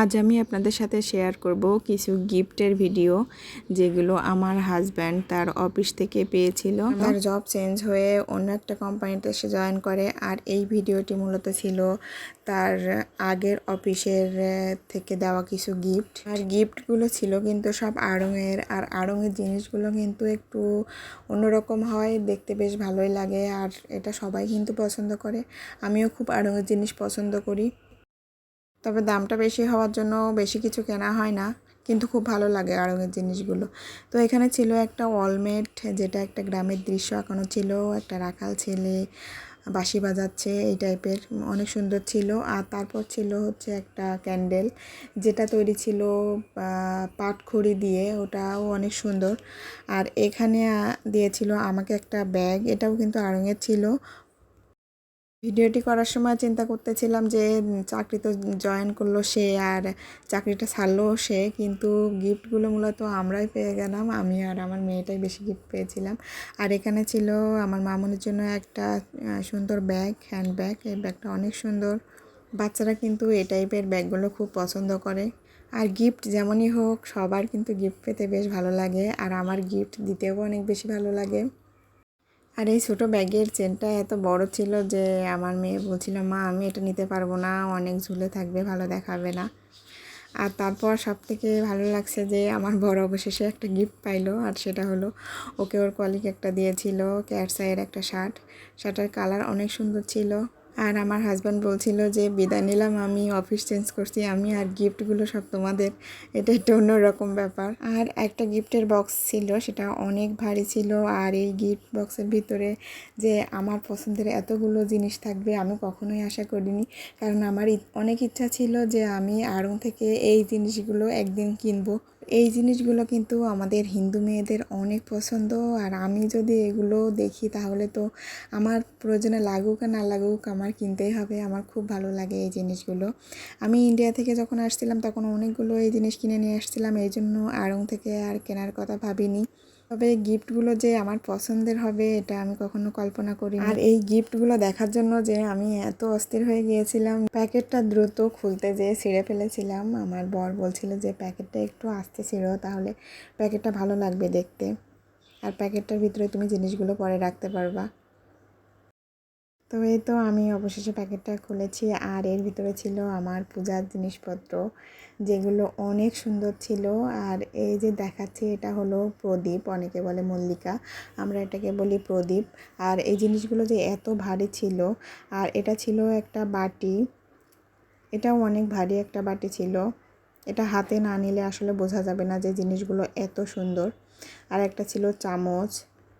আজ আমি আপনাদের সাথে শেয়ার করব কিছু গিফটের ভিডিও যেগুলো আমার হাজব্যান্ড তার অফিস থেকে পেয়েছিল। তার জব চেঞ্জ হয়ে অন্য একটা কোম্পানিতে সে জয়েন করে আর এই ভিডিওটি মূলত ছিল তার আগের অফিসের থেকে দেওয়া কিছু গিফট আর গিফটগুলো ছিল কিন্তু সব আড়ঙের আর আড়ঙের জিনিসগুলো কিন্তু একটু অন্যরকম হয় দেখতে বেশ ভালোই লাগে আর এটা সবাই কিন্তু পছন্দ করে। আমিও খুব আড়ঙের জিনিস পছন্দ করি। তবে দামটা বেশি হওয়ার জন্য বেশি কিছু কেনা হয় না, কিন্তু খুব ভালো লাগে আড়ঙের জিনিসগুলো। তো এখানে ছিল একটা ওয়ালমেট যেটা একটা গ্রামের দৃশ্য আঁকানো ছিল, একটা রাখাল ছেলে, বাঁশি বাজাচ্ছে, এই টাইপের অনেক সুন্দর ছিল। আর তারপর ছিল হচ্ছে একটা ক্যান্ডেল, যেটা তৈরি ছিল পাটখড়ি দিয়ে, ওটাও অনেক সুন্দর। আর এখানে দিয়েছিল আমাকে একটা ব্যাগ, এটাও কিন্তু আড়ঙের ছিল। ভিডিওটি করার সময় চিন্তা করতেছিলাম যে চাকরি তো জয়েন করল সে আর চাকরিটা ছাড়লো সে, কিন্তু গিফটগুলো মূলত আমরাই পেয়ে গেলাম। আমি আর আমার মেয়েটাই বেশি গিফট পেয়েছিলাম। আর এখানে ছিল আমার মামুনের জন্য একটা সুন্দর ব্যাগ হ্যান্ড ব্যাগ এই ব্যাগটা অনেক সুন্দর। বাচ্চারা কিন্তু এই টাইপের ব্যাগগুলো খুব পছন্দ করে। আর গিফট যেমনই হোক, সবার কিন্তু গিফট পেতে বেশ ভালো লাগে। আর আমার গিফট দিতেও অনেক বেশি ভালো লাগে। আর এই ছোটো ব্যাগের চেনটা এত বড় ছিল যে আমার মেয়ে বলছিল, মা, আমি এটা নিতে পারব না, অনেক ঝুলে থাকবে, ভালো দেখাবে না। আর তারপর সব থেকে ভালো লাগছে যে আমার বড় অবশেষে একটা গিফট পাইলো, আর সেটা হলো ওকে ওর কলিগ একটা দিয়েছিল ক্যাটসাইয়ের একটা শার্ট শার্টের কালার অনেক সুন্দর ছিল। আর আমার হাজব্যান্ড বলছিল যে, বিদায় নিলাম, আমি অফিস চেঞ্জ করছি, আমি আর গিফটগুলো সব তোমাদের। এটা একটা অন্যরকম ব্যাপার। আর একটা গিফটের বক্স ছিল, সেটা অনেক ভারী ছিল। আর এই গিফট বক্সের ভিতরে যে, আমার পছন্দের এতগুলো জিনিস থাকবে, আমি কখনোই আশা করিনি। কারণ আমার অনেক ইচ্ছা ছিল যে, আমি আড়ং থেকে এই জিনিসগুলো একদিন কিনবো। এই জিনিসগুলো কিন্তু আমাদের হিন্দু মেয়েদের অনেক পছন্দ। আর আমি যদি এগুলো দেখি তাহলে তো আমার প্রয়োজনে লাগুক আর না লাগুক আমার কিনতেই হবে। আমার খুব ভালো লাগে এই জিনিসগুলো। আমি ইন্ডিয়া থেকে যখন আসছিলাম তখন অনেকগুলো এই জিনিস কিনে নিয়ে আসছিলাম। এই জন্য আড়ং থেকে আর কেনার কথা ভাবিনি। তবে গিফটগুলো যে আমার পছন্দের হবে, এটা আমি কখনো কল্পনা করি আর এই গিফটগুলো দেখার জন্য যে আমি এত অস্থির হয়ে গিয়েছিলাম, প্যাকেটটা দ্রুত খুলতে যেয়ে ছিঁড়ে ফেলেছিলাম। আমার বর বলছিল যে, প্যাকেটটা একটু আস্তে ছিঁড়ো, তাহলে প্যাকেটটা ভালো লাগবে দেখতে। আর প্যাকেটটার ভিতরে তুমি জিনিসগুলো পরে রাখতে পারবা। তো এই তো আমি অবশেষে প্যাকেটটা খুলেছি আর এর ভিতরে ছিল আমার পূজার জিনিসপত্র, যেগুলো অনেক সুন্দর ছিল। আর এই যে দেখাচ্ছি, এটা হলো প্রদীপ, অনেকে বলে মল্লিকা, আমরা এটাকে বলি প্রদীপ। আর এই জিনিসগুলো যে এত ভারী ছিল, আর এটা ছিল একটা বাটি, এটাও অনেক ভারী একটা বাটি ছিল। এটা হাতে না নিলে আসলে বোঝা যাবে না যে জিনিসগুলো এত সুন্দর। আর একটা ছিল চামচ,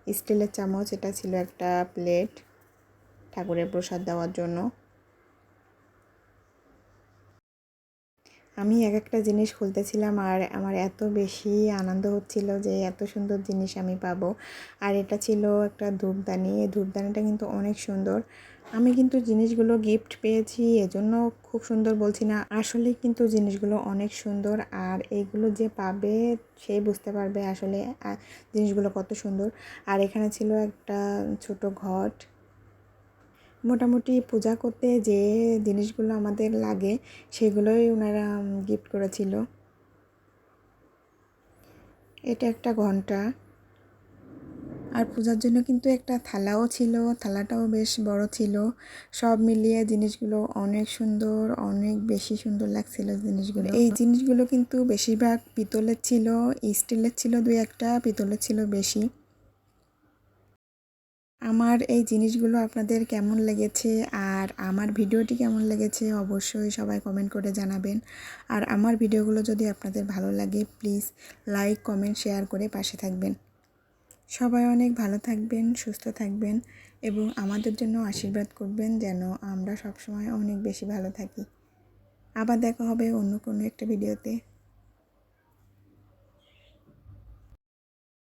স্টিলের চামচ, এটা ছিল একটা প্লেট। ঠাকুরের প্রসাদ দেওয়ার জন্য। আমি এক একটা জিনিস খুলতেছিলাম আর আমার এত বেশি আনন্দ হচ্ছিল যে এত সুন্দর জিনিস আমি পাবো। আর এটা ছিল একটা ধূপদানি। এই ধূপদানিটা কিন্তু অনেক সুন্দর। আমি কিন্তু জিনিসগুলো গিফট পেয়েছি, এজন্য খুব সুন্দর বলছি না। আসলে কিন্তু জিনিসগুলো অনেক সুন্দর আর এইগুলো যে পাবে সেই বুঝতে পারবে আসলে জিনিসগুলো কত সুন্দর। আর এখানে ছিল একটা ছোট ঘট। মোটামুটি পূজা করতে যে জিনিসগুলো আমাদের লাগে, সেগুলোই ওনারা গিফট করেছিল। এটা একটা ঘণ্টা। আর পূজার জন্য কিন্তু একটা থালাও ছিল, থালাটাও বেশ বড় ছিল। সব মিলিয়ে জিনিসগুলো অনেক সুন্দর, অনেক বেশি সুন্দর লাগছিল জিনিসগুলো। এই জিনিসগুলো কিন্তু বেশিরভাগ পিতলের ছিল, স্টিলের ছিল দুই একটা, পিতলের ছিল বেশি। আমার এই জিনিসগুলো আপনাদের কেমন লেগেছে আর আমার ভিডিওটি কেমন লেগেছে অবশ্যই সবাই কমেন্ট করে জানাবেন। আর আমার ভিডিওগুলো যদি আপনাদের ভালো লাগে প্লিজ লাইক কমেন্ট শেয়ার করে পাশে থাকবেন। সবাই অনেক ভালো থাকবেন, সুস্থ থাকবেন এবং আমাদের জন্য আশীর্বাদ করবেন যেন আমরা সবসময় অনেক বেশি ভালো থাকি। আবার দেখা হবে অন্য কোনো একটা ভিডিওতে।